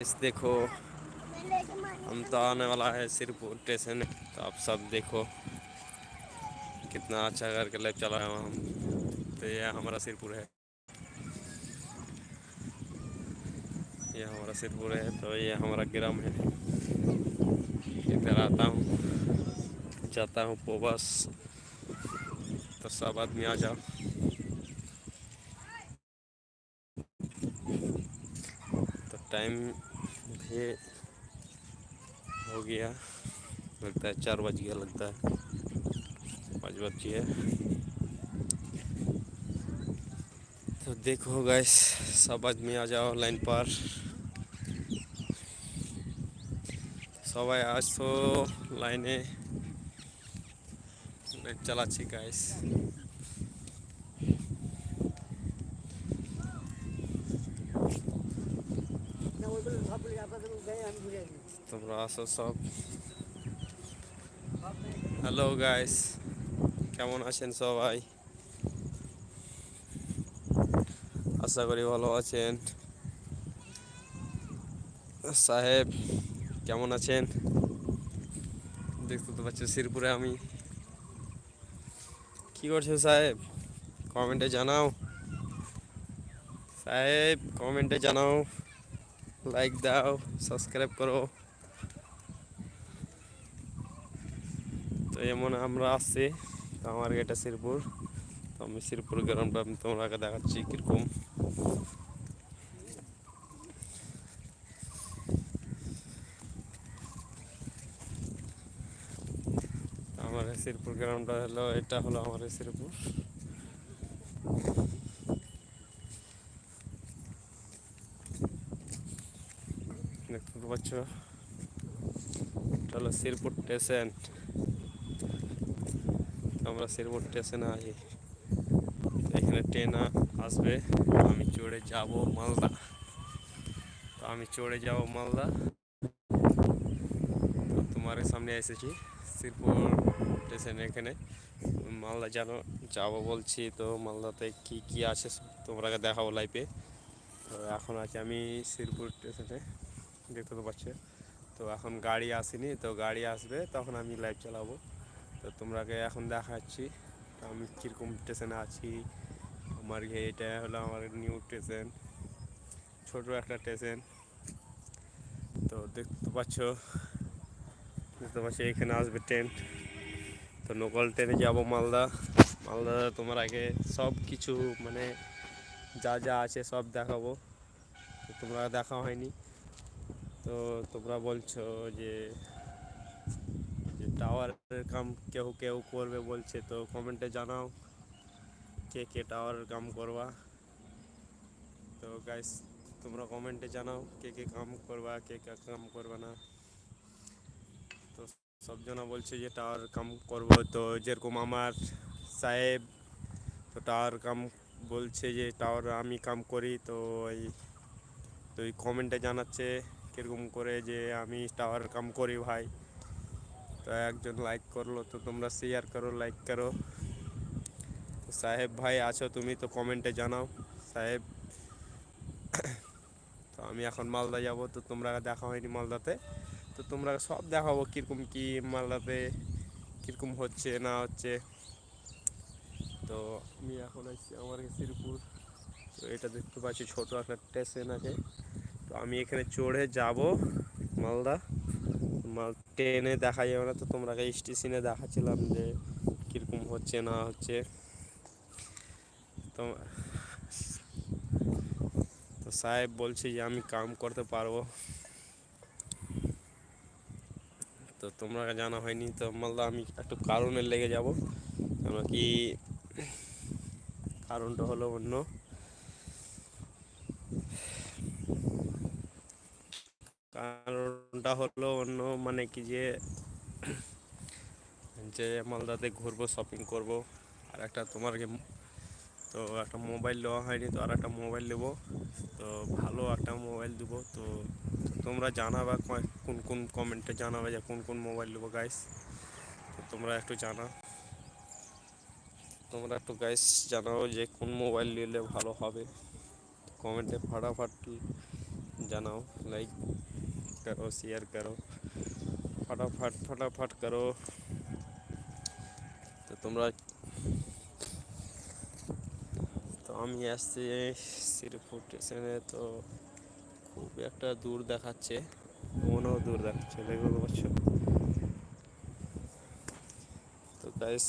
इस देखो, हम तो आने वाला है सिरपुर स्टेशन तो आप सब देखो, कितना अच्छा करके लाइव चला है हम तो ये हमारा सिरपुर है। ये हमारा सिरपुर है तो ये हमारा ग्राम है। इधर आता हूँ, जाता हूँ पोबस तो सब आदमी आ जाओ। तो टाइम भी हो गया लगता है चार बज गया लगता है पाँच बज गया तो देखो गैस सब आदमी आ जाओ लाइन पर সবাই আসো লাইনে লাইট চালাচ্ছি গাইস তোমরা আসো সব হ্যালো গাইস কেমন আছেন সবাই? আশা করি ভালো আছেন। সাহেব, কেমন আছেন? দেখতে তো পাচ্ছ শিরপুরে আমি। কি করছ সাহেব? কমেন্টে জানাও। সাহেব, কমেন্টে জানাও। লাইক দাও সাবস্ক্রাইব করো। তো এমন আমরা আসছি তো আমার এটা শিরপুর। তো আমি শিরপুর গ্রামটা আমি তোমাকে দেখাচ্ছি কীরকম। আমার শিরপুর গ্রামটা হলো, এটা হলো আমার শিরপুর। দেখতে পাচ্ছ? এটা হলো শিরপুর স্টেশন। আমরা শিরপুর স্টেশনে আছি এখানে ট্রেন আসবে। আমি চড়ে যাব মালদা। তো আমি চড়ে যাব মালদা। তো তোমার সামনে এসেছি শিরপুর স্টেশন এখানে। মালদা জানো, যাব বলছি তো মালদাতে কি কি আছে তোমরাকে দেখাবো লাইফে তো এখন আছি আমি শিরপুর স্টেশনে দেখতে তো পাচ্ছ। তো এখন গাড়ি আসেনি, তো গাড়ি আসবে, তখন আমি লাইভ চালাবো। তো তোমরাকে এখন দেখাচ্ছি। আমি কীরকম স্টেশনে আছি, আমার এটা হলো আমার নিউ স্টেশন ছোটো একটা স্টেশন তো দেখতে পাচ্ছ, দেখতে পাচ্ছি, এখানে আসবে ট্রেন তো লোকাল ট্রেনে যাব মালদা। মালদা তোমার আগে সব কিছু মানে যা যা আছে সব দেখাবো। তোমরা দেখা হয়নি। তো তোমরা বলছো যে যে টাওয়ারের কাম কেউ কেউ করবে বলছে, তো কমেন্টে জানাও কে কে টাওয়ারের কাম করবা। তো গাইস তোমরা কমেন্টে জানাও কে কে কাম করবা, কে কে কাম করবা না। তো সব জনা বলছে যে টাওয়ার কাম করব, তো যেরকম আমার সাহেব, তো টাওয়ার কাম বলছে যে টাওয়ার আমি কাম করি, তো ওই তো ওই কমেন্টে জানাচ্ছে কীরকম করে যে আমি টাওয়ার কাম করি ভাই। তো একজন লাইক করল, তো তোমরা শেয়ার করো লাইক করো। তো সাহেব ভাই আছো, তুমি তো কমেন্টে জানাও। সাহেব, তো আমি এখন মালদা যাব, তো তোমরা দেখা হয়নি মালদাতে। তো তোমরা সব দেখাবো কীরকম কী, মালদাতে কীরকম হচ্ছে, না হচ্ছে। তো আমি এখন আসছি আমার শ্রীপুর। তো এটা দেখতে পাচ্ছি, ছোটো একটা স্টেশন আছে। তো আমি এখানে চড়ে যাব মালদা। মাল ট্রেনে দেখা যাবে না তো তোমরা স্টেশনে দেখাচ্ছিলাম যে কীরকম হচ্ছে না হচ্ছে। তো তো সাহেব বলছে যে আমি কাম করতে পারব। তো তোমরা জানা হয়নি, তো মালদা আমি একটু কারণে লেগে যাব। কেন কি কারণটা হলো অন্য। কারণটা হলো অন্য মানে কি যে যে মালদাতে ঘুরবো শপিং করব। আর একটা তোমার তো একটা মোবাইল নেওয়া হয়নি, তো আর একটা মোবাইল নেব। তো ভালো একটা মোবাইল দেবো। তো তোমরা জানাবা কোন কোন কমেন্টে জানাবে যে কোন কোন মোবাইল নেব গাইস তো তোমরা একটু জানা। তোমরা একটু গাইস জানাও যে কোন মোবাইল নিলে ভালো হবে। কমেন্টে ফাটাফাট জানাও লাইক করো শেয়ার করো फटाफट फटाफट करो তো তোমরা তো আমি আসছি শ্রীপুর স্টেশনে তো খুব একটা দূর দেখাচ্ছে মনেও দূর দেখাচ্ছে দেখতে পাচ্ছ তো গাইস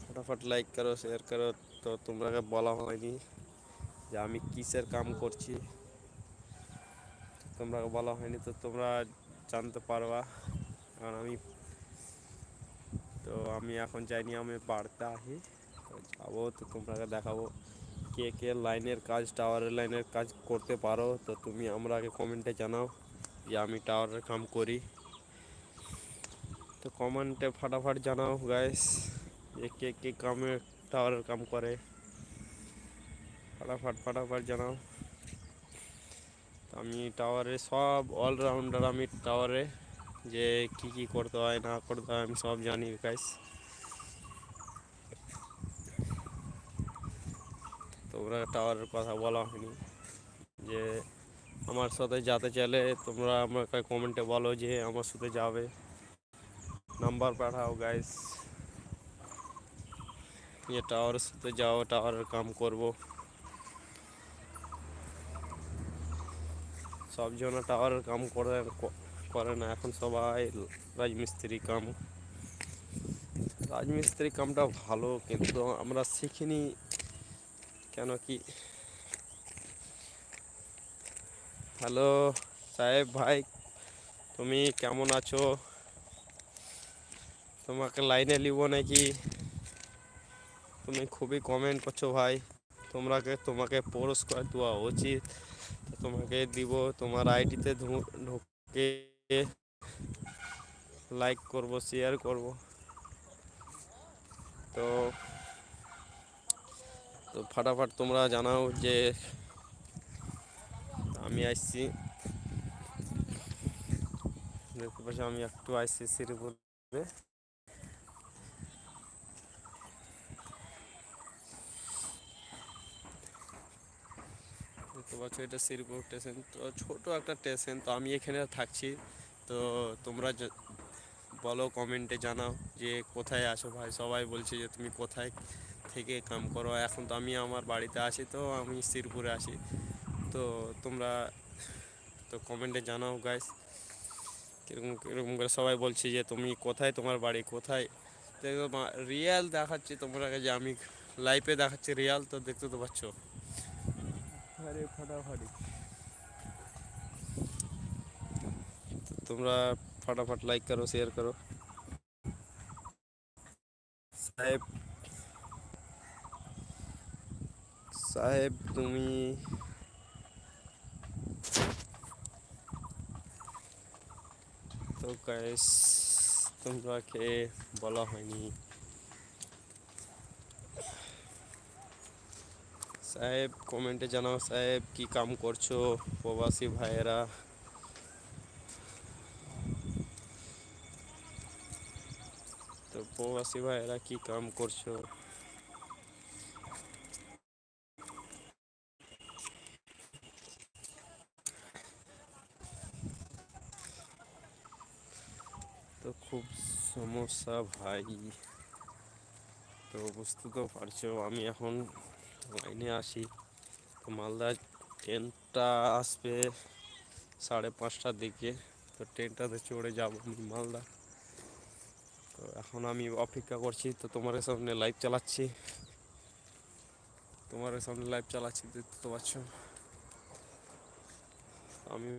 ফটাফট লাইক করো শেয়ার করো তো তোমরাকে বলা হয়নি যে আমি কিসের কাম করছি তোমরা বলা হয়নি তো তোমরা জানতে পারবা। কারণ আমি তো আমি এখন যাইনি, আমি বাড়িতে আছি। তো যাব তো তোমরাকে দেখাবো কে কে লাইনের কাজ, টাওয়ারের লাইনের কাজ করতে পারো। তো তুমি আমরাকে কমেন্টে জানাও যে আমি টাওয়ারের কাম করি। তো কমেন্টে ফাটাফাট জানাও গাইস যে কে কে কামে, টাওয়ারের কাম করে। ফাটাফাট ফাটাফাট জানাও। আমি টাওয়ারে সব অলরাউন্ডার আমি টাওয়ারে যে কি কি করতে হয়, না করতে হয়, আমি সব জানি গাইস তোমরা টাওয়ারের কথা বলা হয়নি। যে আমার সাথে যাতে চাইলে তোমরা আমাকে কমেন্টে বলো যে আমার সাথে যাবে। নাম্বার পাঠাও গাইস যে টাওয়ারের সাথে যাও টাওয়ারের কাম করব। সব জন টাওয়ারের কাম করে করে না। এখন সবাই রাজমিস্ত্রি কাম। রাজমিস্ত্রি কামটা ভালো, কিন্তু আমরা শিখিনি কেন কি? হ্যালো, সাহেব ভাই, তুমি কেমন আছো? তোমাকে লাইনে নিব নাকি? তুমি খুবই কমেন্ট করছ ভাই। তোমরাকে, তোমাকে পুরস্কার দেওয়া উচিত। তোমাকে দিব, তোমার আইডিতে ঢুকে লাইক করব শেয়ার করব। তো তো ফাটাফাট তোমরা জানাও যে আমি আসছি দেখতে পাচ্ছি, আমি একটু আসছি শ্রীপুরে। দেখতে পাচ্ছ এটা শ্রীপুর স্টেশন তো ছোটো একটা স্টেশন তো আমি এখানে থাকছি। তো তোমরা বলো কমেন্টে জানাও যে কোথায় আছো ভাই। সবাই বলছে যে তুমি কোথায় থেকে কাম করো। এখন তো আমি আমার বাড়িতে আছি, তো আমি শ্রীপুরে আছি। তো তোমরা তো কমেন্টে জানাও গাইস কীরকম, কীরকম করে সবাই বলছে যে তুমি কোথায়, তোমার বাড়ি কোথায়? দেখো রিয়েল দেখাচ্ছি তোমরা যে আমি লাইভে দেখাচ্ছি রিয়াল, তো দেখতে তো পাচ্ছ। আরে ফাটাফাটি তো তোমরা फटाफट लाइक करो शेयर करो সাহেব সাহেব তুমি তো গাইস তোমরাকে বলা হয়নি সাহেব কমেন্টে জানাও সাহেব, কি কাম করছ প্রবাসী ভাইয়েরা? তো প্রবাসী ভাইয়েরা কি কাম করছ? তো খুব সমস্যা ভাই। তো বুঝতে তো পারছ, আমি এখন লাইনে আসি। তো মালদা ট্রেনটা আসবে সাড়ে পাঁচটার দিকে। তো ট্রেনটাতে চড়ে যাব আমি মালদা। তো এখন আমি অপেক্ষা করছি, তো তোমার সামনে লাইভ চালাচ্ছি। তোমার সামনে লাইভ চালাচ্ছি, দেখতে তো পাচ্ছ। আমি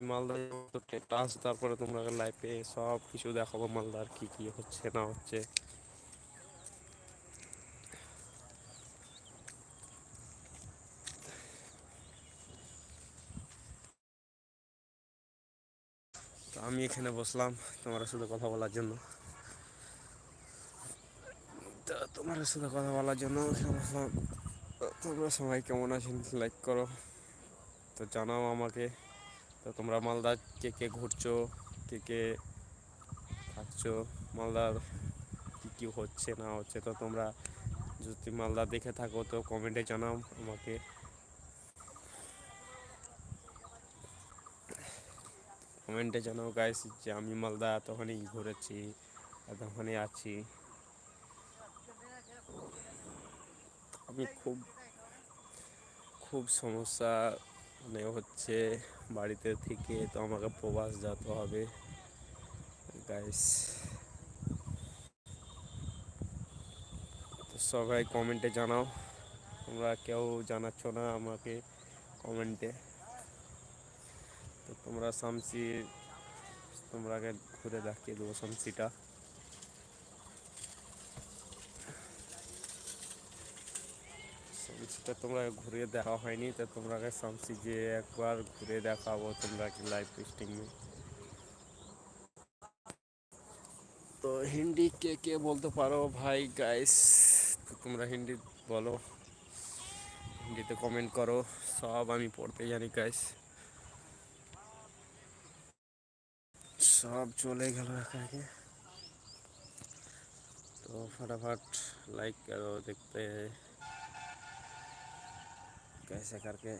মালদা তো ট্রেনটা আসে তারপরে তোমরা লাইভে সব কিছু দেখাবো, মালদার কি কি হচ্ছে, না হচ্ছে তো আমি এখানে বসলাম তোমার সাথে কথা বলার জন্য। তোমার সাথে কথা বলার জন্য তোমরা সবাই কেমন আছেন? লাইক করো। তো জানাও আমাকে। তো তোমরা মালদা কে কে ঘুরছো? কে কে থাকছো? মালদার কী কী হচ্ছে, না হচ্ছে? তো তোমরা যদি মালদা দেখে থাকো, তো কমেন্টে জানাও আমাকে। কমেন্টে জানাও গাইস যে আমি মালদা এতখানি ঘুরেছি এতখানি আছি। আমি খুব খুব সমস্যা মানে হচ্ছে বাড়িতে থেকে তো আমাকে প্রবাস যেতে হবে গাইস তো সবাই কমেন্টে জানাও, তোমরা কেউ জানাচ্ছ না আমাকে কমেন্টে। তোমরা শামসি তোমরাকে ঘুরে দেখিয়ে দেবো শামসিটা শামসিটা তোমরা ঘুরে দেখা হয়নি, তো তোমরাকে শামসি যে একবার ঘুরে দেখাবো তোমরা কি লাইভ পোস্টিংয়ে তো হিন্দি কে কে বলতে পারো ভাই গাইস তো তোমরা হিন্দি বলো, হিন্দিতে কমেন্ট করো, সব আমি পড়তে জানি গাইস সব চলে গেল একে একে तो फटाफट लाइक करो देखते हैं कैसे करके